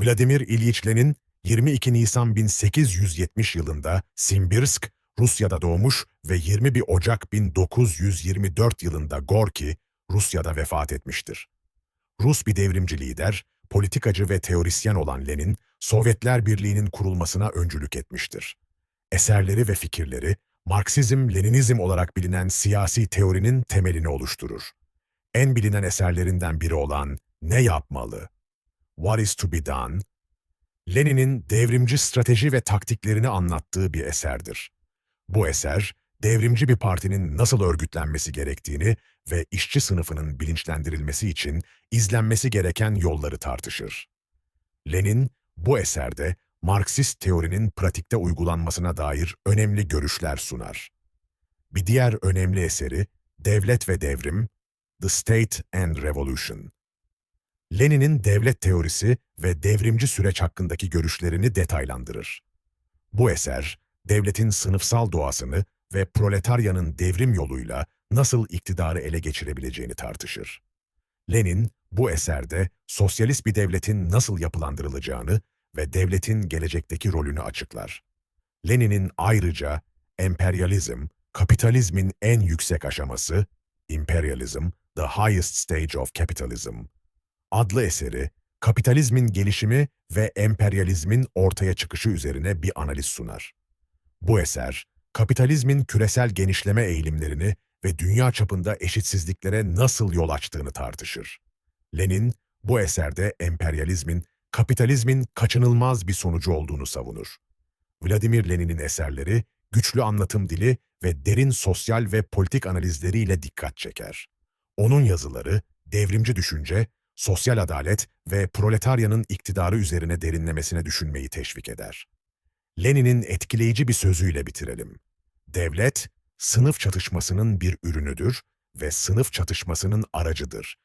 Vladimir İliç Lenin 22 Nisan 1870 yılında Simbirsk, Rusya'da doğmuş ve 21 Ocak 1924 yılında Gorki, Rusya'da vefat etmiştir. Rus bir devrimci lider, politikacı ve teorisyen olan Lenin, Sovyetler Birliği'nin kurulmasına öncülük etmiştir. Eserleri ve fikirleri, Marksizm-Leninizm olarak bilinen siyasi teorinin temelini oluşturur. En bilinen eserlerinden biri olan Ne yapmalı? What is to be done? Lenin'in devrimci strateji ve taktiklerini anlattığı bir eserdir. Bu eser, devrimci bir partinin nasıl örgütlenmesi gerektiğini ve işçi sınıfının bilinçlendirilmesi için izlenmesi gereken yolları tartışır. Lenin, bu eserde Marksist teorinin pratikte uygulanmasına dair önemli görüşler sunar. Bir diğer önemli eseri, Devlet ve Devrim, The State and Revolution. Lenin'in devlet teorisi ve devrimci süreç hakkındaki görüşlerini detaylandırır. Bu eser, devletin sınıfsal doğasını ve proletaryanın devrim yoluyla nasıl iktidarı ele geçirebileceğini tartışır. Lenin, bu eserde sosyalist bir devletin nasıl yapılandırılacağını ve devletin gelecekteki rolünü açıklar. Lenin'in ayrıca emperyalizm, kapitalizmin en yüksek aşaması, imperialism, the highest stage of capitalism, adlı eseri, kapitalizmin gelişimi ve emperyalizmin ortaya çıkışı üzerine bir analiz sunar. Bu eser, kapitalizmin küresel genişleme eğilimlerini ve dünya çapında eşitsizliklere nasıl yol açtığını tartışır. Lenin, bu eserde emperyalizmin, kapitalizmin kaçınılmaz bir sonucu olduğunu savunur. Vladimir Lenin'in eserleri, güçlü anlatım dili ve derin sosyal ve politik analizleriyle dikkat çeker. Onun yazıları, devrimci düşünce, sosyal adalet ve proletaryanın iktidarı üzerine derinlemesine düşünmeyi teşvik eder. Lenin'in etkileyici bir sözüyle bitirelim. Devlet, sınıf çatışmasının bir ürünüdür ve sınıf çatışmasının aracıdır.